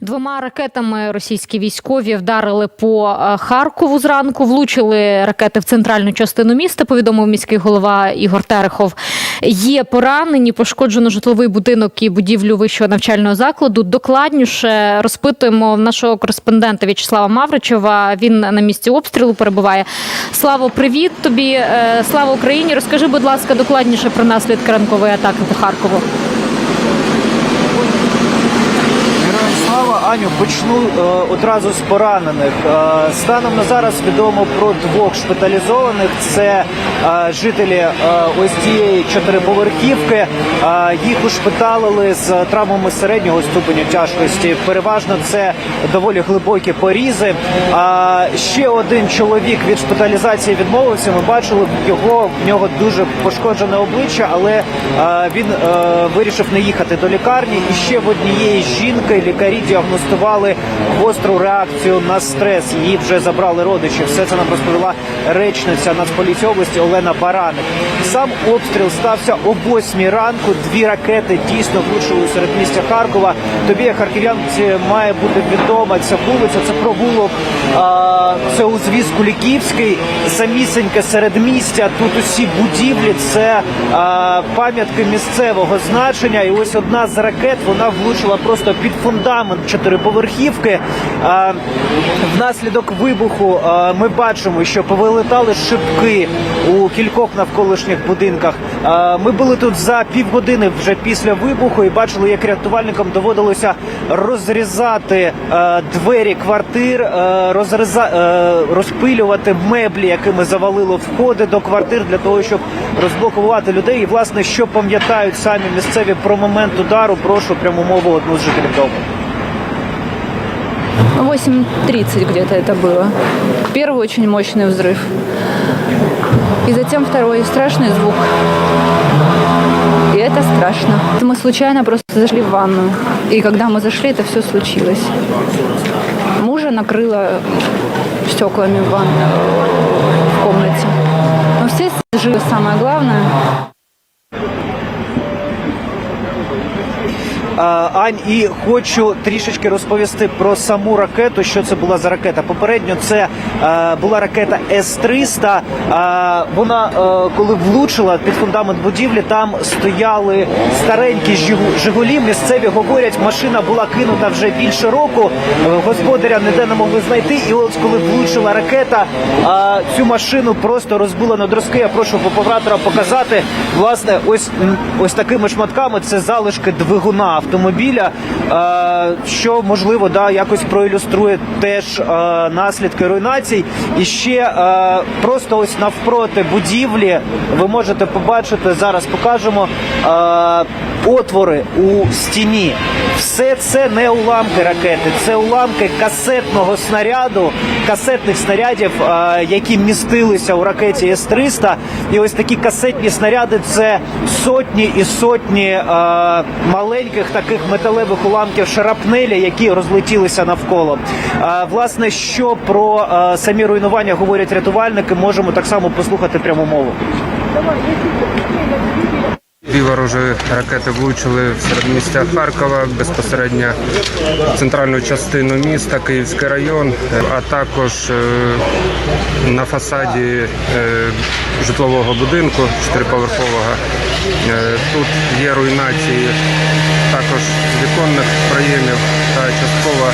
Двома ракетами російські військові вдарили по е, Харкову зранку. Влучили ракети в центральну частину міста. Повідомив міський голова Ігор Терехов. Є поранені, пошкоджено житловий будинок і будівлю вищого навчального закладу. Докладніше розпитуємо нашого кореспондента В'ячеслава Мавричева. Він на місці обстрілу перебуває. Славо, привіт тобі. Е, Слава Україні. Розкажи, будь ласка, докладніше про наслідки ранкової атаки по Харкову. Героям слава Аню почну е, одразу з поранених. Е, станом на зараз відомо про двох шпиталізованих. Це жителі ось цієї чотириповерхівки. Їх ушпиталили з травмами середнього ступеню тяжкості. Переважно це доволі глибокі порізи. Ще один чоловік від шпиталізації відмовився. Ми бачили його в нього дуже пошкоджене обличчя, але він е, вирішив не їхати до лікарні. І ще в однієї жінки лікарі діагностували гостру реакцію на стрес. Її вже забрали родичі. Все це нам розповіла речниця Нацполіції області Олена Бараник. Сам обстріл стався о 8 ранку. Дві ракети дійсно влучили серед місця Харкова. Тобі, харків'янці, має бути відома ця вулиця. Це провулок. А, це узвіз Куліківський, самісеньке середмістя. Тут усі будівлі. Це а, пам'ятки місцевого значення. І ось одна з ракет вона влучила просто під фундамент чотириповерхівки. А, внаслідок вибуху а, ми бачимо, що повилетали шибки у кількох навколишніх будинках. А, ми були тут за півгодини вже після вибуху і бачили, як рятувальникам доводилося розрізати е, двері квартир, е, розріза, е, розпилювати меблі, якими завалило входи до квартир для того, щоб розблокувати людей. І власне, що пам'ятають самі місцеві про момент удару, прошу пряму мову одну з жителів дому. 8.30 где-то это было. Первый очень мощный взрыв. И затем второй страшный звук. И это страшно. Мы случайно просто зашли в ванную. И когда мы зашли, это все случилось. Мужа накрыло стеклами в ванной в комнате. Но все живы, самое главное. Ань, і хочу трішечки розповісти про саму ракету. Що це була за ракета? Попередньо це е, була ракета С-300. Е, вона, е, коли влучила під фундамент будівлі, там стояли старенькі «Жигу- Жигулі. Місцеві говорять, машина була кинута вже більше року. Господаря ніде не могли знайти. І ось коли влучила ракета, цю машину просто розбила на дроски. Я прошу оператора показати. Власне, ось ось такими шматками це залишки двигуна автомобіля, е, що можливо да якось проілюструє теж е, наслідки руйнацій. І ще е, просто ось навпроти будівлі ви можете побачити зараз. Покажемо отвори у стіні. Все це не уламки ракети, це уламки касетного снаряду, касетних снарядів, е, які містилися у ракеті С-300. І ось такі касетні снаряди це сотні і сотні е, маленьких таких металевих уламків шарапнелі, які розлетілися навколо. Е, власне, що про самі руйнування говорять рятувальники, можемо так само послухати пряму мову. Дві ворожі ракети влучили в середмістя Харкова, безпосередньо в центральну частину міста, Київський район, а також е, на фасаді е, житлового будинку чотириповерхового. Е, Тут є руйнації також віконних проємів та частково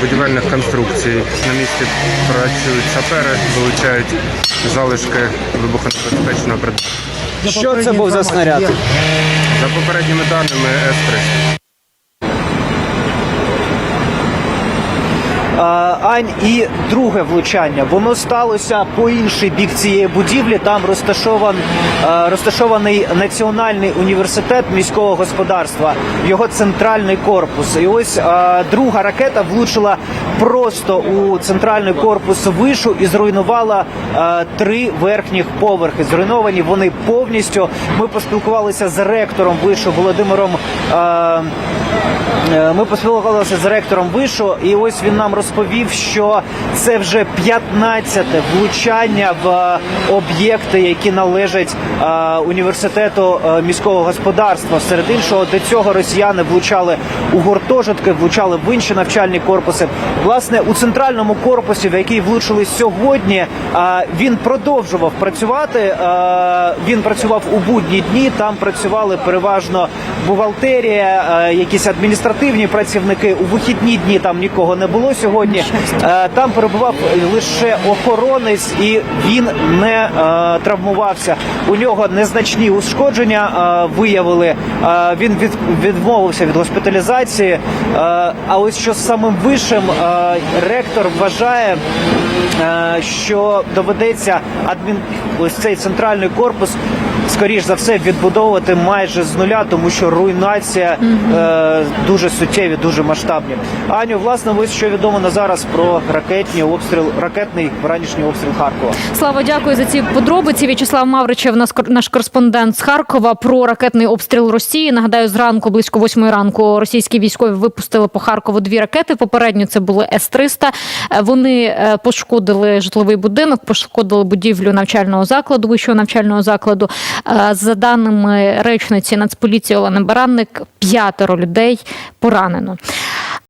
будівельних конструкцій. На місці працюють сапери, вилучають залишки вибухонебезпечного предмету. Що це був за снаряд? За попередніми даними С-300. Ань, і друге влучання. Воно сталося по інший бік цієї будівлі. Там розташован розташований національний університет міського господарства, його центральний корпус. І ось друга ракета влучила просто у центральний корпус вишу і зруйнувала три верхніх поверхи. Зруйновані вони повністю. Ми поспілкувалися з ректором вишу Володимиром. Е, Ми поспілкувалися з ректором вишу, і ось він нам розповів, що це вже 15-те влучання в е, об'єкти, які належать е, університету е, міського господарства. Серед іншого, до цього росіяни влучали у гуртожитки, влучали в інші навчальні корпуси. Власне, у центральному корпусі, в який влучили сьогодні, він продовжував працювати. Він працював у будні дні. Там працювали переважно бухгалтерія, якісь адміністративні працівники. У вихідні дні там нікого не було сьогодні. Е, Там перебував лише охоронець, і він не е, травмувався. У нього незначні ушкодження е, виявили. Він від, відмовився від госпіталізації. А ось що з самим вишим ректор вважає, що доведеться адмін ось цей центральний корпус. Скоріш за все відбудовувати майже з нуля, тому що руйнація е, дуже суттєві, дуже масштабні. Аню, власне, ось що відомо на зараз про ракетні обстріл, ракетний ранішній обстріл Харкова. Слава, дякую за ці подробиці. В'ячеслав Мавричев, наш кореспондент з Харкова про ракетний обстріл Росії. Нагадаю, зранку близько восьмої ранку російські військові випустили по Харкову дві ракети. Попередньо це були С-300. Е, Вони е, пошкодили житловий будинок, пошкодили будівлю навчального закладу, вищого навчального закладу. Е, За даними речниці Нацполіції Олени Баранник, п'ятеро людей поранено.